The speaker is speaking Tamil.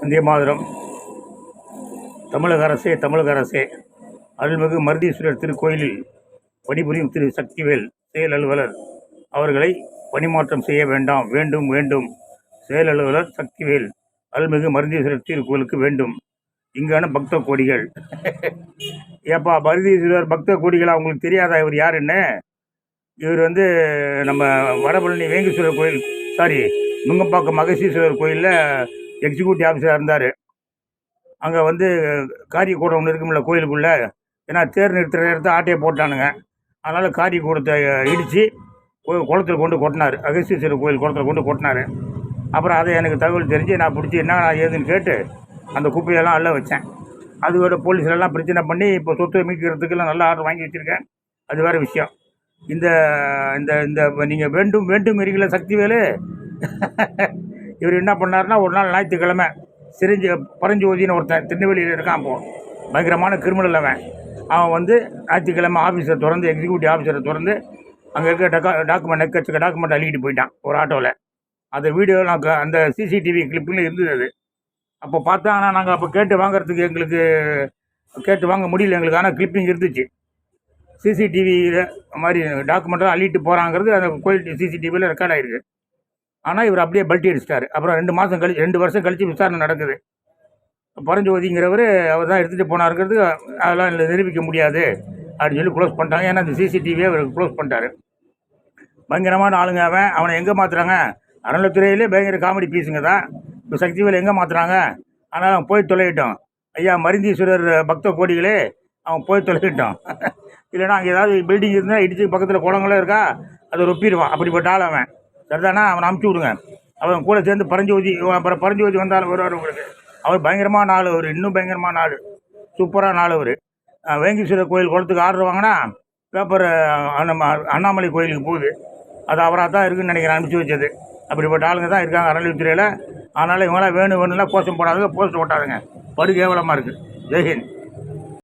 வந்தே மாதரம். தமிழக அரசே தமிழக அரசே. அருள்மிகு மருதீஸ்வரர் திருக்கோயிலில் பணிபுரியும் திரு சக்திவேல் செயல் அலுவலர். அவர்களை பணிமாற்றம் செய்ய வேண்டாம். வேண்டும் வேண்டும். செயல் அலுவலர் சக்திவேல் அருள்மிகு மருதீஸ்வரர் திருக்கோயிலுக்கு வேண்டும். இங்கான பக்த கோடிகள். ஏப்பா மருதீஸ்வரர் பக்த கோடிகளா அவங்களுக்கு தெரியாதா? இவர் யாருன்னு இவர் வந்து நம்ம வடபழனி வேங்கீஸ்வரர் கோயில் சாரி நுங்கம்பாக்கம் மகசீஸ்வரர் கோயிலில் எக்ஸிக்யூட்டிவ் ஆஃபீஸராக இருந்தார். அங்கே வந்து காரியக்கூடம் ஒன்று இருக்குமில்ல கோயிலுக்குள்ளே. ஏன்னா தேர் நிறுத்துற நேரத்தை ஆட்டையை போட்டானுங்க. அதனால் காரியக்கூடத்தை இடித்து குளத்தில் கொண்டு கொட்டினார். அகஸ்தீஸ்வரர் கோயில் குளத்தில் கொண்டு கொட்டினார். அப்புறம் அதை எனக்கு தகவல் தெரிஞ்சு நான் பிடிச்சி என்ன நான் ஏதுன்னு கேட்டு அந்த குப்பையெல்லாம் அள்ள வச்சேன். அதோட போலீஸ்லாம் பிரச்சனை பண்ணி இப்போ சொத்து மீட்கிறதுக்கெல்லாம் நல்ல ஆர்டர் வாங்கி வச்சுருக்கேன். அது வேறு விஷயம். இந்த இந்த இந்த நீங்கள் வேண்டும் வேண்டும் இருக்கல சக்திவேலு. இவர் என்ன பண்ணாருன்னா ஒரு நாள் ஞாயிற்றுக்கிழமை சிரிஞ்சு பரஞ்சோதின்னு ஒருத்தன் திருநெல்வேலியில் இருக்கான் அப்போ பயங்கரமான கிரிமினல் அவன். அவன் வந்து ஞாயிற்றுக்கிழமை ஆஃபீஸரை திறந்து எக்ஸிக்யூட்டிவ் ஆஃபீஸரை திறந்து அங்கே இருக்க டக்கா டாக்குமெண்ட் எக்கச்சக்க டாக்குமெண்ட் அள்ளிக்கிட்டு போயிட்டான் ஒரு ஆட்டோவில் அந்த வீடியோ நான் க- அந்த சிசிடிவி கிளிப்பில் இருந்தது அது. அப்போ பார்த்தா ஆனால் நாங்கள் அப்போ கேட்டு வாங்குறதுக்கு எங்களுக்கு கேட்டு வாங்க முடியல எங்களுக்கு. ஆனால் கிளிப்பிங் இருந்துச்சு. சிசிடிவியில் மாதிரி டாக்குமெண்ட்லாம் அள்ளிட்டு போகிறாங்கிறது அந்த கோயில் சிசிடிவியில் ரெக்கார்ட் ஆகிருக்கு ஆனால் இவர் அப்படியே பல்ட்டி அடிச்சிட்டாரு. அப்புறம் ரெண்டு மாதம் கழிச்சு ரெண்டு வருஷம் கழிச்சு விசாரணை நடக்குது. பரஞ்சோதிங்கிறவர் அவர் தான் எடுத்துகிட்டு போனாருங்கிறது அதெல்லாம் நிரூபிக்க முடியாது அப்படின்னு சொல்லி க்ளோஸ் பண்ணிட்டாங்க. ஏன்னா அந்த சிசிடிவியை அவர் க்ளோஸ் பண்ணிட்டாரு. பயங்கரமான ஆளுங்க அவன். அவனை எங்கே மாற்றுறாங்க அறநிலத்துறையிலே பயங்கர காமெடி பீஸுங்க தான். இப்போ சக்திவேல் எங்கே மாற்றுறாங்க ஆனால் அவன் போய் தொலையிட்டோம் ஐயா மருந்தீஸ்வரர் பக்த கோடிகளே அவன் போய் தொலையிட்டோம் இல்லைனா அங்கே ஏதாவது பில்டிங் இருந்தால் இடிச்சு பக்கத்தில் குளங்களும் இருக்கா? அதை ஒப்பிடுவான் அப்படிப்பட்ட ஆள் அவன். சரிதானா? அவனை அமுச்சு விடுங்க. அவன் கூட சேர்ந்து பரஞ்சோதி அப்புறம் பரஞ்சோதி வந்தாலும் வருவார் உங்களுக்கு. அவர் பயங்கரமான நாள் அவர் இன்னும் பயங்கரமான நாள் சூப்பராக நாள் அவர். வேங்கீஸ்வரர் கோயில் குளத்துக்கு ஆர்டர் வாங்கினா பேப்பர் நம்ம அண்ணாமலை கோயிலுக்கு போகுது. அது அவராக தான் இருக்குன்னு நினைக்கிறேன் அனுப்பிச்சி வச்சது. அப்படிப்பட்ட ஆளுங்க தான் இருக்காங்க அறநிலையத்துறையில் அதனால் இவங்களாம் வேணும் வேணும்லாம் கோஷம் போடாதுங்க போஸ்ட் போட்டாதுங்க. படு கேவலமாக இருக்குது ஜெய்ஹிந்த்.